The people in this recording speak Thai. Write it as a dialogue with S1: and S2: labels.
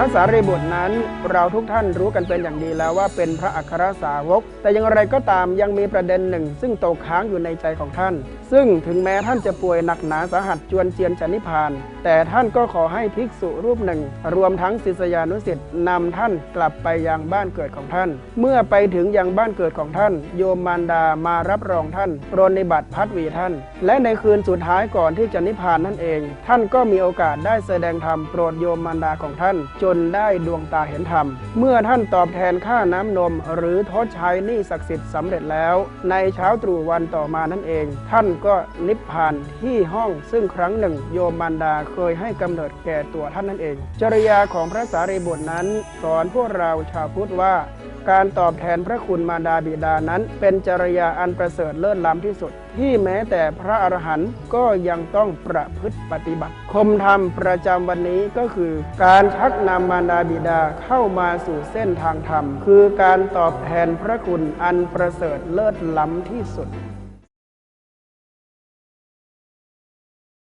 S1: พระสารีบุตรนั้นเราทุกท่านรู้กันเป็นอย่างดีแล้วว่าเป็นพระอัครสาวก แต่อย่างไรก็ตามยังมีประเด็นหนึ่ง ซึ่งตกค้างอยู่ในใจของท่าน ซึ่งถึงแม้ท่านจะป่วยหนักหนาสาหัสจวนเจียนจะนิพาน แต่ท่านก็ขอให้ภิกษุรูปหนึ่ง รวมทั้งศิษยานุศิษย์นำท่านกลับไปยังบ้านเกิดของท่าน เมื่อไปถึงยังบ้านเกิดของท่าน โยมมารดามารับรองท่านปรนนิบัติพัดวีท่าน และในคืนสุดท้ายก่อนที่จะนิพพานนั่นเอง ท่านก็มีโอกาสได้แสดงธรรมโปรดโยมมารดาของท่านจนได้ดวงตาเห็นธรรม เมื่อท่านตอบแทนค่าน้ำนม หรือทดใช้หนี้ศักดิ์สิทธิ์สำเร็จแล้ว ในเช้าตรู่วันต่อมานั่นเอง ท่านก็นิพพานที่ห้องซึ่งครั้งหนึ่ง โยมมารดาเคยให้กำเนิดแก่ตัวท่านนั่นเอง จริยาของพระสารีบุตรนั้น สอนพวกเราชาวพุทธว่า การตอบแทนพระคุณมารดาบิดานั้น เป็นจริยาอันประเสริฐเลิศล้ำที่สุด ที่แม้แต่พระอรหันต์ก็ยังต้องประพฤติปฏิบัติ คมธรรมประจำวันนี้ก็คือการชักนำมารดาบิดาเข้ามาสู่เส้นทางธรรม คือการตอบแทนพระคุณอันประเสริฐเลิศล้ำที่สุด